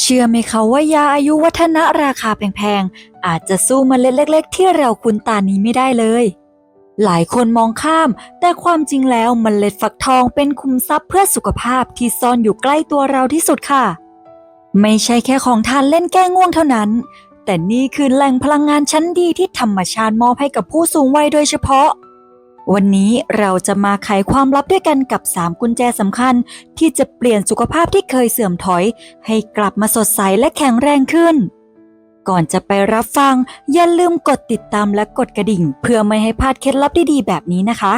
เชื่อไหมคะว่ายาอายุวัฒนะราคาแพงๆ อาจจะสู้มเมล็ดเล็ก ๆ ที่เราคุ้นตานี้ไม่ได้เลย หลายคนมองข้าม แต่ความจริงแล้วมเมล็ดฟักทองเป็นคุมทรัพย์เพื่อสุขภาพที่ซ่อนอยู่ใกล้ตัวเราที่สุดค่ะ ไม่ใช่แค่ของทานเล่นแก้ง่วงเท่านั้น แต่นี่คือแหล่งพลังงานชั้นดีที่ธรรมชาติมอบให้กับผู้สูงวัยโดยเฉพาะ วันนี้เราจะมาไขความลับด้วยกันกับ 3 กุญแจสำคัญ ที่จะเปลี่ยนสุขภาพที่เคยเสื่อมถอย ให้กลับมาสดใสและแข็งแรงขึ้น ก่อนจะไปรับฟัง อย่าลืมกดติดตามและกดกระดิ่ง เพื่อไม่ให้พลาดเคล็ดลับดีๆแบบนี้นะคะ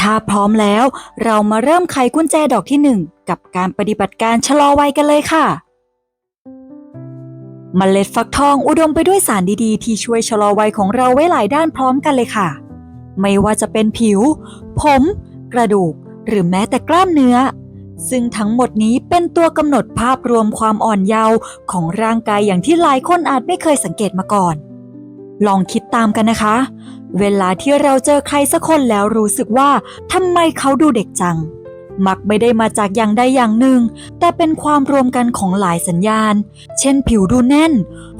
ถ้าพร้อมแล้วเรามาเริ่มไขกุญแจดอกที่ 1 กับการปฏิบัติการชะลอวัยกันเลยค่ะเมล็ดฟักทองอุดมไปด้วยสารดีๆ ที่ช่วยชะลอวัยของเราไว้หลายด้านพร้อมกันเลยค่ะ ไม่ว่าจะเป็นผิว ผม กระดูก หรือแม้แต่กล้ามเนื้อ ซึ่งทั้งหมดนี้เป็นตัวกำหนดภาพรวมความอ่อนเยาว์ของร่างกายอย่างที่หลายคนอาจไม่เคยสังเกตมาก่อน ลองคิดตามกันนะคะ เวลาที่เราเจอใครสักคนแล้วรู้สึกว่าทำไมเขาดูเด็กจัง มักไม่ได้มาจากอย่างใดอย่างหนึ่ง แต่เป็นความรวมกันของหลายสัญญาณ เช่น ผิวดูแน่น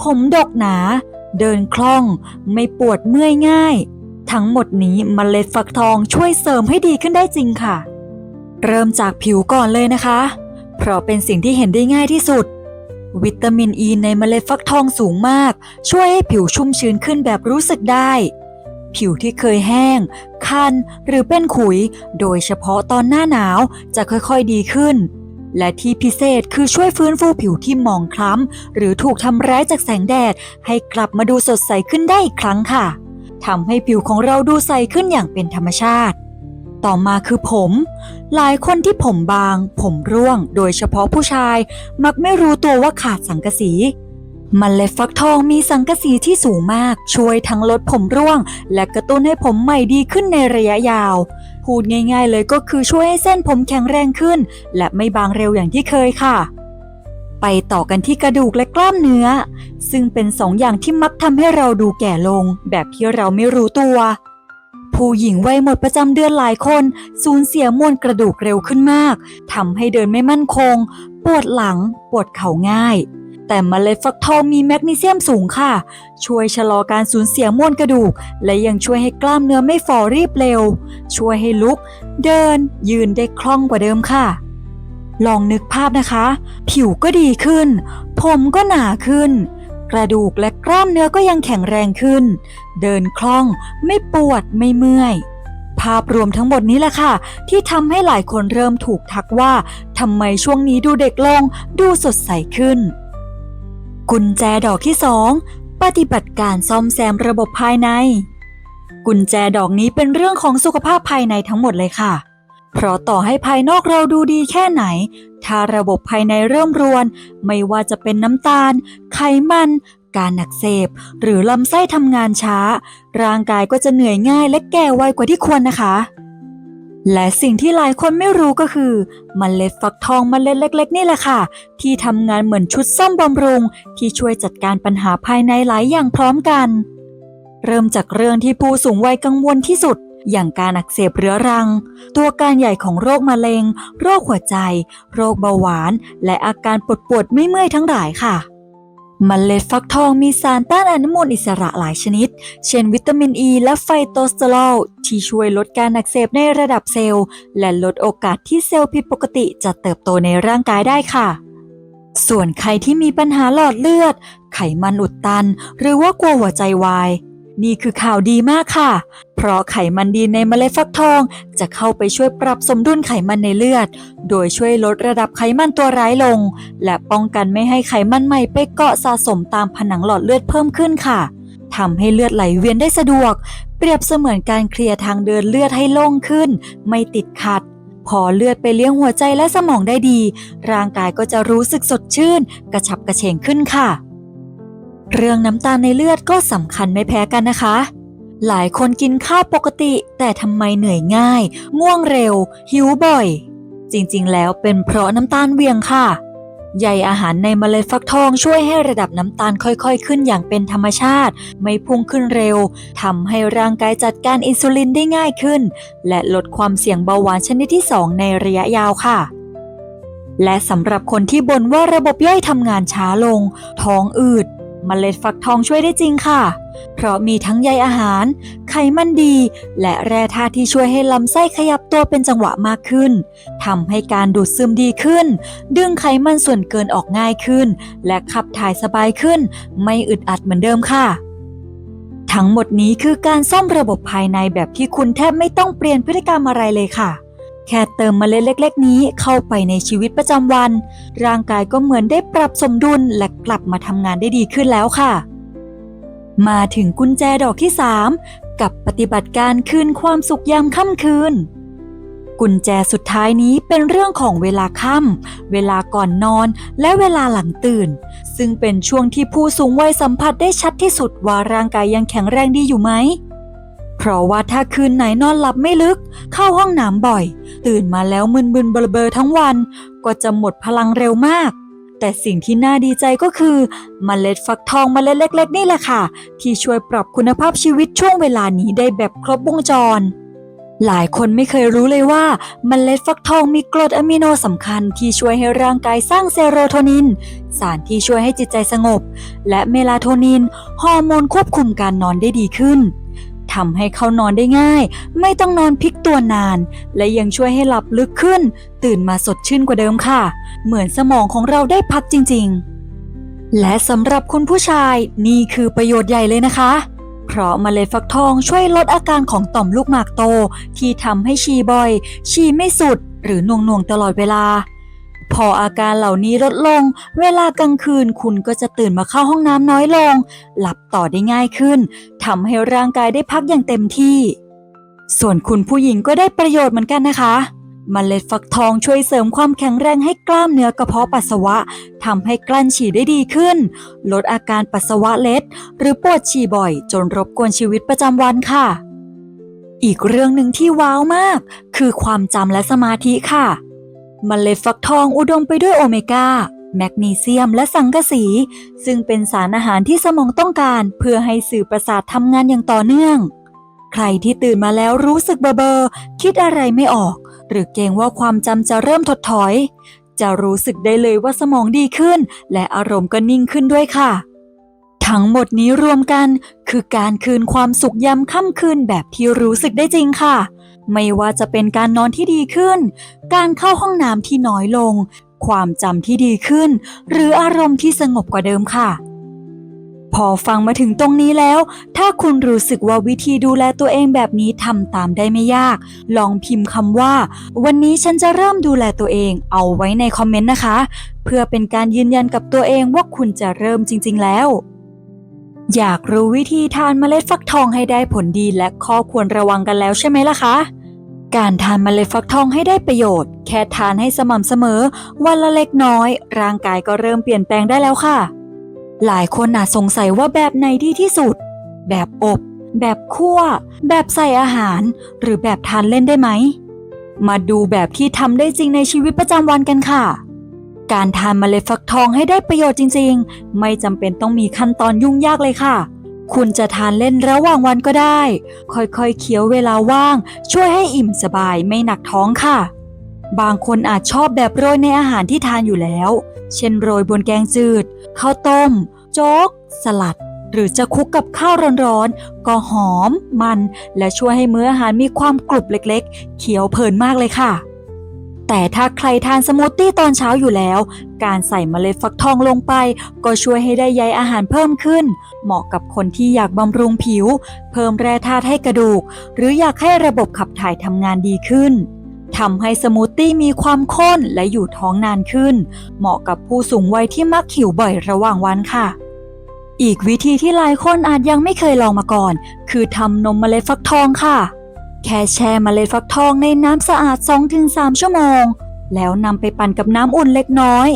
ผมดกหนา เดินคล่อง ไม่ปวดเมื่อยง่าย ทั้งหมดนี้มเมล็ดฟักทองช่วยเสริมให้ดีขึ้นได้จริงค่ะ เริ่มจากผิวก่อนเลยนะคะ เพราะเป็นสิ่งที่เห็นได้ง่ายที่สุด วิตามินอ e ีในเมล็ดฟักทองสูงมาก ช่วยให้ผิวชุ่มชื้นขึ้นแบบรู้สึกได้ ผิวที่เคยแห้ง คัน หรือเป็นขุย โดยเฉพาะตอนหน้าหนาวจะค่อยๆดีขึ้น และที่พิเศษคือช่วยฟื้นฟูผิวที่หมองคล้ำ หรือถูกทำร้ายจากแสงแดด ให้กลับมาดูสดใสขึ้นได้อีกครั้งค่ะ ทำให้ผิวของเราดูใสขึ้นอย่างเป็นธรรมชาติ ต่อมาคือผม หลายคนที่ผมบาง ผมร่วง โดยเฉพาะผู้ชาย มักไม่รู้ตัวว่าขาดสังกะสี มันเล็ดฟักทองมีสังกะสีที่สูงมาก ช่วยทั้งลดผมร่วง และกระตุ้นให้ผมใหม่ดีขึ้นในระยะยาว พูดง่าย ๆ เลยก็คือช่วยให้เส้นผมแข็งแรงขึ้น และไม่บางเร็วอย่างที่เคยค่ะ ไปต่อกันที่กระดูกและกล้ามเนื้อ ซึ่งเป็นสองอย่างที่มักทำให้เราดูแก่ลง แบบที่เราไม่รู้ตัว ผู้หญิงวัยหมดประจำเดือนหลายคนสูญเสียมวลกระดูกเร็วขึ้นมากทำให้เดินไม่มั่นคง ปวดหลัง ปวดเข่าง่าย แต่เมล็ดฟักทองมีแมกนีเซียมสูงค่ะ ช่วยชะลอการสูญเสียมวลกระดูก และยังช่วยให้กล้ามเนื้อไม่ฝ่อรีบเร็ว ช่วยให้ลุก เดิน ยืนได้คล่องกว่าเดิมค่ะ ลองนึกภาพนะคะ ผิวก็ดีขึ้น ผมก็หนาขึ้น กระดูกและกล้ามเนื้อก็ยังแข็งแรงขึ้น เดินคล่องไม่ปวดไม่เมื่อย ภาพรวมทั้งหมดนี้แหละค่ะ ที่ทำให้หลายคนเริ่มถูกทักว่าทำไมช่วงนี้ดูเด็กลงดูสดใสขึ้น กุญแจดอกที่2ปฏิบัติการซ่อมแซมระบบภายใน กุญแจดอกนี้เป็นเรื่องของสุขภาพภายในทั้งหมดเลยค่ะ เพราะต่อให้ภายนอกเราดูดีแค่ไหน ถ้าระบบภายในเริ่มรวน ไม่ว่าจะเป็นน้ำตาล ไขมัน การอักเสบ หรือลำไส้ทำงานช้า ร่างกายก็จะเหนื่อยง่ายและแก่ไวกว่าที่ควรนะคะ และสิ่งที่หลายคนไม่รู้ก็คือมเมล็ดฟักทองมเมล็ดเล็ก ๆ นี่แหละค่ะ ที่ทำงานเหมือนชุดซ่อมบำรุง ที่ช่วยจัดการปัญหาภายในหลายอย่างพร้อมกัน เริ่มจากเรื่องที่ผู้สูงวัยกังวลที่สุด อย่างการอักเสบเรื้อรัง ตัวการใหญ่ของโรคมะเร็ง โรคหัวใจ โรคเบาหวาน และอาการปวดปวดไม่เมื่อยทั้งหลายค่ะมเมล็ดฟักทองมีสารต้านอนุมูลอิสระหลายชนิด เช่นวิตามินอ e ีและไฟโตสเตอรอลที่ช่วยลดการอักเสบในระดับเซลล์ และลดโอกาสที่เซลล์ผิดปกติจะเติบโตในร่างกายได้ค่ะ ส่วนใครที่มีปัญหาหลอดเลือด ไขมันอุดตัน หรือว่ากลัวหัวใจวาย นี่คือข่าวดีมากค่ะ เพราะไขมันดีในเมล็ดฟักทองจะเข้าไปช่วยปรับสมดุลไขมันในเลือด โดยช่วยลดระดับไขมันตัวร้ายลง และป้องกันไม่ให้ไขมันใหม่ไปเกาะสะสมตามผนังหลอดเลือดเพิ่มขึ้นค่ะทำให้เลือดไหลเวียนได้สะดวก เปรียบเสมือนการเคลียร์ทางเดินเลือดให้โล่งขึ้น ไม่ติดขัด พอเลือดไปเลี้ยงหัวใจและสมองได้ดี ร่างกายก็จะรู้สึกสดชื่น กระฉับกระเฉงขึ้นค่ะ เรื่องน้ำตาลในเลือดก็สำคัญไม่แพ้กันนะคะ หลายคนกินข้าวปกติ แต่ทำไมเหนื่อยง่าย ง่วงเร็ว หิวบ่อย จริงๆ แล้วเป็นเพราะน้ำตาลเวียงค่ะใยอาหารในเมล็ดฟักทองช่วยให้ระดับน้ำตาลค่อยๆ ขึ้นอย่างเป็นธรรมชาติ ไม่พุ่งขึ้นเร็วทำให้ร่างกายจัดการอินซูลินได้ง่ายขึ้น และลดความเสี่ยงเบาหวานชนิดที่ 2 ในระยะยาวค่ะ และสำหรับคนที่บ่นว่าระบบย่อยทำงานช้าลง ท้องอืด เมล็ดฟักทองช่วยได้จริงค่ะ เพราะมีทั้งใยอาหาร ไขมันดี และแร่ธาตุที่ช่วยให้ลำไส้ขยับตัวเป็นจังหวะมากขึ้นทำให้การดูดซึมดีขึ้น ดึงไขมันส่วนเกินออกง่ายขึ้น และขับถ่ายสบายขึ้น ไม่อึดอัดเหมือนเดิมค่ะ ทั้งหมดนี้คือการซ่อมระบบภายในแบบที่คุณแทบไม่ต้องเปลี่ยนพฤติกรรมอะไรเลยค่ะ แค่เติมเมล็ดเล็ก ๆ นี้เข้าไปในชีวิตประจำวัน ร่างกายก็เหมือนได้ปรับสมดุลและกลับมาทำงานได้ดีขึ้นแล้วค่ะ มาถึงกุญแจดอกที่ 3 กับปฏิบัติการคืนความสุขยามค่ำคืน กุญแจสุดท้ายนี้เป็นเรื่องของเวลาค่ำเวลาก่อนนอน และเวลาหลังตื่น ซึ่งเป็นช่วงที่ผู้สูงวัยสัมผัสได้ชัดที่สุดว่าร่างกายยังแข็งแรงดีอยู่ไหม เพราะว่าถ้าคืนไหนนอนหลับไม่ลึก เข้าห้องน้ำบ่อย ตื่นมาแล้วมึนๆเบลอๆทั้งวัน ก็จะหมดพลังเร็วมาก แต่สิ่งที่น่าดีใจก็คือมเมล็ดฟักทองเมล็ดเล็ก ๆ นี่แหละค่ะ ที่ช่วยปรับคุณภาพชีวิตช่วงเวลานี้ได้แบบครบวงจรหลายคนไม่เคยรู้เลยว่าเมล็ดฟักทองมีกรดอะมิโนสำคัญที่ช่วยให้ร่างกายสร้างเซโรโทนิน สารที่ช่วยให้จิตใจสงบ และเมลาโทนิน ฮอร์โมนควบคุมการนอนได้ดีขึ้น ทำให้เขานอนได้ง่าย ไม่ต้องนอนพลิกตัวนาน และยังช่วยให้หลับลึกขึ้น ตื่นมาสดชื่นกว่าเดิมค่ะ เหมือนสมองของเราได้พักจริง ๆ และสำหรับคุณผู้ชายนี่คือประโยชน์ใหญ่เลยนะคะเพราะเมล็ดฟักทองช่วยลดอาการของต่อมลูกหมากโต ที่ทำให้ฉี่บ่อย ฉี่ไม่สุด หรือน่วงๆตลอดเวลา พออาการเหล่านี้ลดลง เวลากลางคืนคุณก็จะตื่นมาเข้าห้องน้ำน้อยลง หลับต่อได้ง่ายขึ้นทำให้ร่างกายได้พักอย่างเต็มที่ ส่วนคุณผู้หญิงก็ได้ประโยชน์เหมือนกันนะคะเมล็ดฟักทองช่วยเสริมความแข็งแรงให้กล้ามเนื้อกระเพาะปัสสาวะทำให้กลั้นฉี่ได้ดีขึ้น ลดอาการปัสสาวะเล็ด หรือปวดฉี่บ่อย จนรบกวนชีวิตประจำวันค่ะ อีกเรื่องหนึ่งที่ว้าวมาก คือความจำและสมาธิค่ะ เมล็ดฟักทองอุดมไปด้วยโอเมก้า แมกนีเซียมและสังกะสี ซึ่งเป็นสารอาหารที่สมองต้องการเพื่อให้สื่อประสาททำงานอย่างต่อเนื่อง ใครที่ตื่นมาแล้วรู้สึกเบอเบอคิดอะไรไม่ออก หรือเกรงว่าความจำจะเริ่มถดถอย จะรู้สึกได้เลยว่าสมองดีขึ้น และอารมณ์ก็นิ่งขึ้นด้วยค่ะ ทั้งหมดนี้รวมกัน คือการคืนความสุขยามค่ำคืนแบบที่รู้สึกได้จริงค่ะ ไม่ว่าจะเป็นการนอนที่ดีขึ้น การเข้าห้องน้ำที่น้อยลง ความจำที่ดีขึ้น หรืออารมณ์ที่สงบกว่าเดิมค่ะ พอฟังมาถึงตรงนี้แล้ว ถ้าคุณรู้สึกว่าวิธีดูแลตัวเองแบบนี้ทำตามได้ไม่ยาก ลองพิมพ์คำว่า วันนี้ฉันจะเริ่มดูแลตัวเองเอาไว้ในคอมเมนต์นะคะ เพื่อเป็นการยืนยันกับตัวเองว่าคุณจะเริ่มจริง ๆ แล้วอยากรู้วิธีทานเมล็ดฟักทองให้ได้ผลดีและข้อควรระวังกันแล้วใช่ไหมล่ะคะ การทานเมล็ดฟักทองให้ได้ประโยชน์ แค่ทานให้สม่ำเสมอ วันละเล็กน้อย ร่างกายก็เริ่มเปลี่ยนแปลงได้แล้วค่ะ หลายคนอาจสงสัยว่าแบบไหนดีที่สุด แบบอบ แบบคั่ว แบบใส่อาหาร หรือแบบทานเล่นได้ไหม มาดูแบบที่ทำได้จริงในชีวิตประจำวันกันค่ะ การทานเมล็ดฟักทองให้ได้ประโยชน์จริง ๆ ไม่จำเป็นต้องมีขั้นตอนยุ่งยากเลยค่ะ คุณจะทานเล่นระหว่างวันก็ได้ ค่อยๆเคี้ยวเวลาว่าง ช่วยให้อิ่มสบายไม่หนักท้องค่ะ บางคนอาจชอบแบบโรยในอาหารที่ทานอยู่แล้ว เช่นโรยบนแกงจืด ข้าวต้ม โจ๊ก สลัด หรือจะคลุกกับข้าวร้อนๆ ก็หอม มัน และช่วยให้มื้ออาหารมีความกรุบเล็กๆ เคี้ยวเพลินมากเลยค่ะ แต่ถ้าใครทานสมูทตี้ตอนเช้าอยู่แล้ว การใส่เมล็ดฟักทองลงไป ก็ช่วยให้ได้ใยอาหารเพิ่มขึ้น เหมาะกับคนที่อยากบำรุงผิว เพิ่มแร่ธาตุให้กระดูก หรืออยากให้ระบบขับถ่ายทำงานดีขึ้นทำให้สมูทตี้มีความข้นและอยู่ท้องนานขึ้น เหมาะกับผู้สูงวัยที่มักหิวบ่อยระหว่างวันค่ะ อีกวิธีที่หลายคนอาจยังไม่เคยลองมาก่อน คือทำนมเมล็ดฟักทองค่ะ แค่แช่เมล็ดฟักทองในน้ำสะอาด 2-3 ชั่วโมง แล้วนำไปปั่นกับน้ำอุ่นเล็กน้อย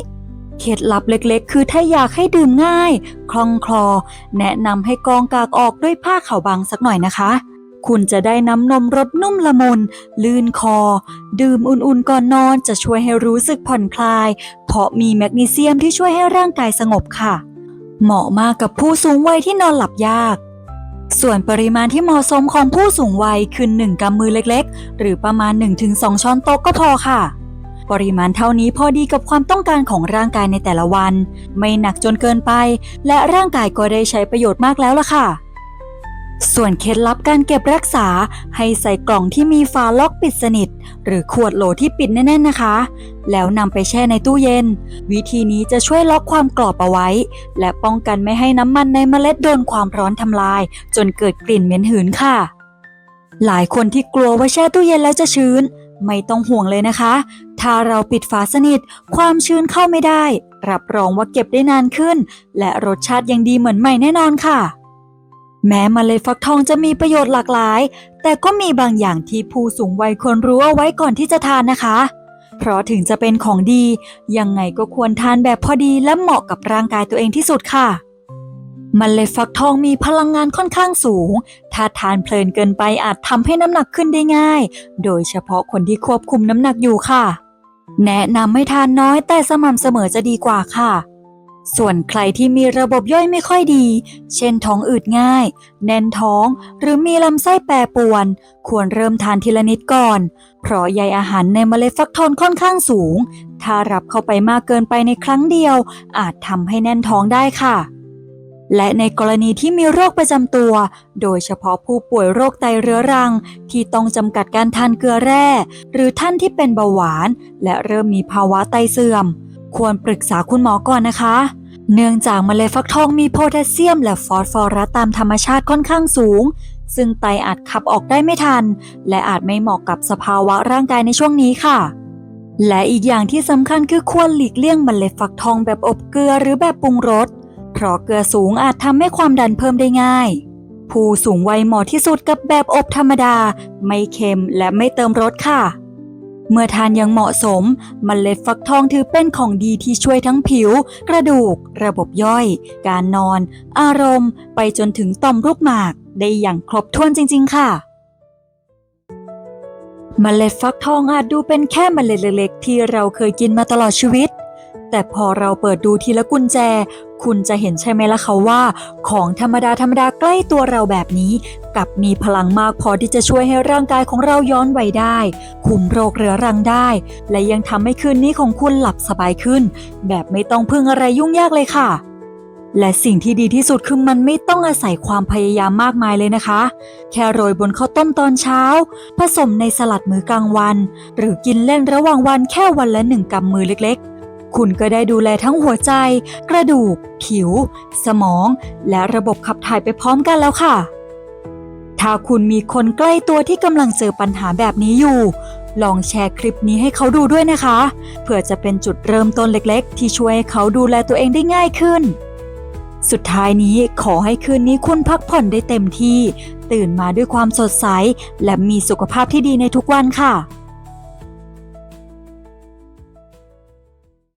เคล็ดลับเล็กๆ คือถ้าอยากให้ดื่มง่าย คล่องคลอ แนะนำให้กองกากออกด้วยผ้าขาวบางสักหน่อยนะคะ คุณจะได้น้ำนมรสนุ่มละมุน ลื่นคอ ดื่มอุ่นๆก่อนนอนจะช่วยให้รู้สึกผ่อนคลาย เพราะมีแมกนีเซียมที่ช่วยให้ร่างกายสงบค่ะ เหมาะมากกับผู้สูงวัยที่นอนหลับยาก ส่วนปริมาณที่เหมาะสมของผู้สูงวัยคือ 1กำมือเล็กๆ หรือประมาณ 1-2 ช้อนโต๊ะก็พอค่ะ ปริมาณเท่านี้พอดีกับความต้องการของร่างกายในแต่ละวัน ไม่หนักจนเกินไป และร่างกายก็ได้ใช้ประโยชน์มากแล้วล่ะค่ะ ส่วนเคล็ดลับการเก็บรักษาให้ใส่กล่องที่มีฝาล็อกปิดสนิท หรือขวดโหลที่ปิดแน่นๆนะคะ แล้วนำไปแช่ในตู้เย็น วิธีนี้จะช่วยล็อกความกรอบเอาไว้ และป้องกันไม่ให้น้ำมันในเมล็ดโดนความร้อนทำลาย จนเกิดกลิ่นเหม็นหืนค่ะ หลายคนที่กลัวว่าแช่ตู้เย็นแล้วจะชื้น ไม่ต้องห่วงเลยนะคะ ถ้าเราปิดฝาสนิท ความชื้นเข้าไม่ได้ รับรองว่าเก็บได้นานขึ้น และรสชาติยังดีเหมือนใหม่แน่นอนค่ะ แม้มเมล็ดฟักทองจะมีประโยชน์หลากหลาย แต่ก็มีบางอย่างที่ผู้สูงวัยควรรู้เอาไว้ก่อนที่จะทานนะคะ เพราะถึงจะเป็นของดี ยังไงก็ควรทานแบบพอดีและเหมาะกับร่างกายตัวเองที่สุดค่ะมเมล็ดฟักทองมีพลังงานค่อนข้างสูง ถ้าทานเพลินเกินไปอาจทำให้น้ำหนักขึ้นได้ง่าย โดยเฉพาะคนที่ควบคุมน้ำหนักอยู่ค่ะ แนะนำให้ทานน้อยแต่สม่ำเสมอจะดีกว่าค่ะ ส่วนใครที่มีระบบย่อยไม่ค่อยดี เช่นท้องอืดง่าย แน่นท้อง หรือมีลำไส้แปรปวน ควรเริ่มทานทีละนิดก่อน เพราะใยอาหารในเมล็ดฟักทองค่อนข้างสูง ถ้ารับเข้าไปมากเกินไปในครั้งเดียว อาจทำให้แน่นท้องได้ค่ะ และในกรณีที่มีโรคประจำตัว โดยเฉพาะผู้ป่วยโรคไตเรื้อรัง ที่ต้องจำกัดการทานเกลือแร่ หรือท่านที่เป็นเบาหวาน และเริ่มมีภาวะไตเสื่อม ควรปรึกษาคุณหมอก่อนนะคะ เนื่องจากมเมล็ดฟักทองมีโพแทสเซียม และฟอสฟอรัสตามธรรมชาติค่อนข้างสูง ซึ่งไตอาจขับออกได้ไม่ทัน และอาจไม่เหมาะกับสภาวะร่างกายในช่วงนี้ค่ะ และอีกอย่างที่สำคัญคือควรหลีกเลี่ยงมเมล็ดฟักทองแบบอบเกลือหรือแบบปรุงรสเพราะเกลือสูงอาจทำให้ความดันเพิ่มได้ง่าย ผู้สูงวัยเหมาะที่สุดกับแบบอบธรรมดา ไม่เค็มและไม่เติมรสค่ะ เมื่อทานยังเหมาะสมมเมล็ดฟักทองถือเป็นของดีที่ช่วยทั้งผิว กระดูก ระบบย่อย การนอน อารมณ์ ไปจนถึงต่อมลูกหมาก ได้อย่างครบถ้วนจริง ๆ ค่ะมเมล็ดฟักทองอาจดูเป็นแค่มเมล็ดเล็กๆ ที่เราเคยกินมาตลอดชีวิต แต่พอเราเปิดดูทีละกุญแจ คุณจะเห็นใช่ไหมล่ะคะว่า ของธรรมดาธรรมดาใกล้ตัวเราแบบนี้กลับมีพลังมากพอที่จะช่วยให้ร่างกายของเราย้อนไวได้ คุมโรคเรื้อรังได้ และยังทำให้คืนนี้ของคุณหลับสบายขึ้น แบบไม่ต้องพึ่งอะไรยุ่งยากเลยค่ะ และสิ่งที่ดีที่สุดคือมันไม่ต้องอาศัยความพยายามมากมายเลยนะคะ แค่โรยบนข้าวต้มตอนเช้า ผสมในสลัดมื้อกลางวัน หรือกินเล่นระหว่างวันแค่วันละหนึ่งกำมือเล็กๆ คุณก็ได้ดูแลทั้งหัวใจ กระดูก ผิว สมอง และระบบขับถ่ายไปพร้อมกันแล้วค่ะ ถ้าคุณมีคนใกล้ตัวที่กำลังเจอปัญหาแบบนี้อยู่ ลองแชร์คลิปนี้ให้เขาดูด้วยนะคะ เพื่อจะเป็นจุดเริ่มต้นเล็กๆ ที่ช่วยให้เขาดูแลตัวเองได้ง่ายขึ้นสุดท้ายนี้ขอให้คืนนี้คุณพักผ่อนได้เต็มที่ ตื่นมาด้วยความสดใส และมีสุขภาพที่ดีในทุกวันค่ะ